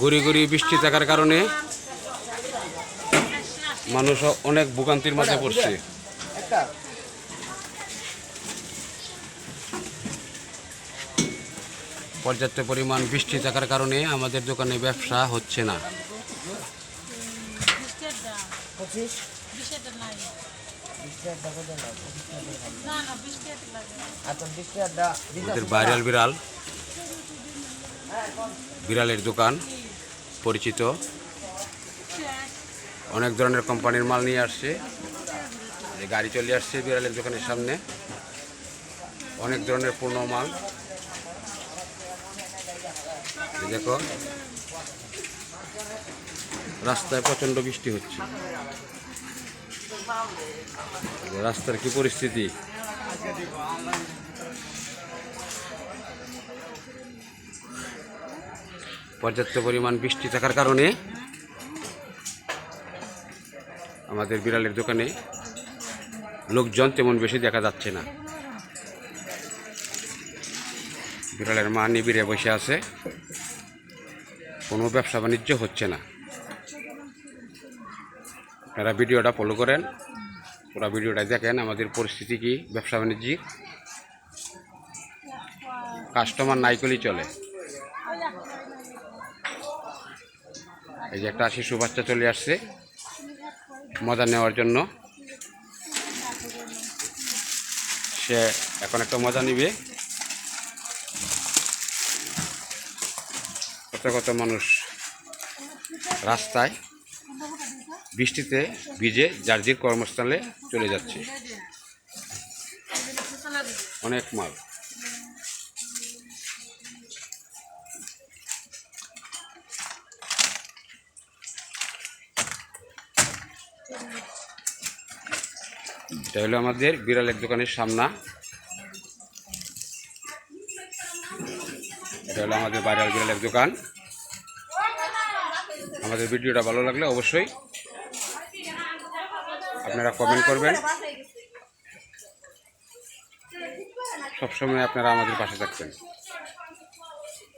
গুড়ি গুড়ি বৃষ্টি থাকার কারণে মানুষ অনেক ভোগান্তির মাঝে পড়ছে। পর্যাপ্ত পরিমাণ বৃষ্টি থাকার কারণে আমাদের দোকানে ব্যবসা হচ্ছে না। ভাইরাল বিড়াল। বিড়ালের দোকান। পরিচিত। অনেক ধরনের কোম্পানির মাল নিয়ে আসছে। গাড়ি চলে আসছে বিড়ালের দোকানের সামনে। অনেক ধরনের পূর্ণ মাল। দেখো। রাস্তায় প্রচণ্ড বৃষ্টি হচ্ছে। রাস্তার কি পরিস্থিতি? পর্যাপ্ত পরিমাণ বৃষ্টি থাকার কারণে আমাদের বিড়ালের দোকানে লোকজন তেমন বেশি দেখা যাচ্ছে না। বিড়ালের মা নিবিড়ে বসে আছে। কোনো ব্যবসা বাণিজ্য হচ্ছে না। আপনারা ভিডিওটা ফলো করেন। পুরো ভিডিওটা দেখেন আমাদের পরিস্থিতি কি, ব্যবসা বাণিজ্যিক। কাস্টমার নাই করলেই চলে। এই যে একটা শিশু বাচ্চা চলে আসছে, মজা নেওয়ার জন্য। সে এখন একটা মজা নিবে। কত কত মানুষ রাস্তায় বৃষ্টিতে ভিজে যার যে কর্মস্থলে চলে যাচ্ছে। অনেক মাল। এটা হলো আমাদের বিড়ালের দোকানের সামনা। এটা হলো আমাদের বাইরাল বিড়ালের দোকান। আমাদের ভিডিওটা ভালো লাগলে অবশ্যই আপনারা কমেন্ট করবেন। সবসময় আপনারা আমাদের পাশে থাকবেন।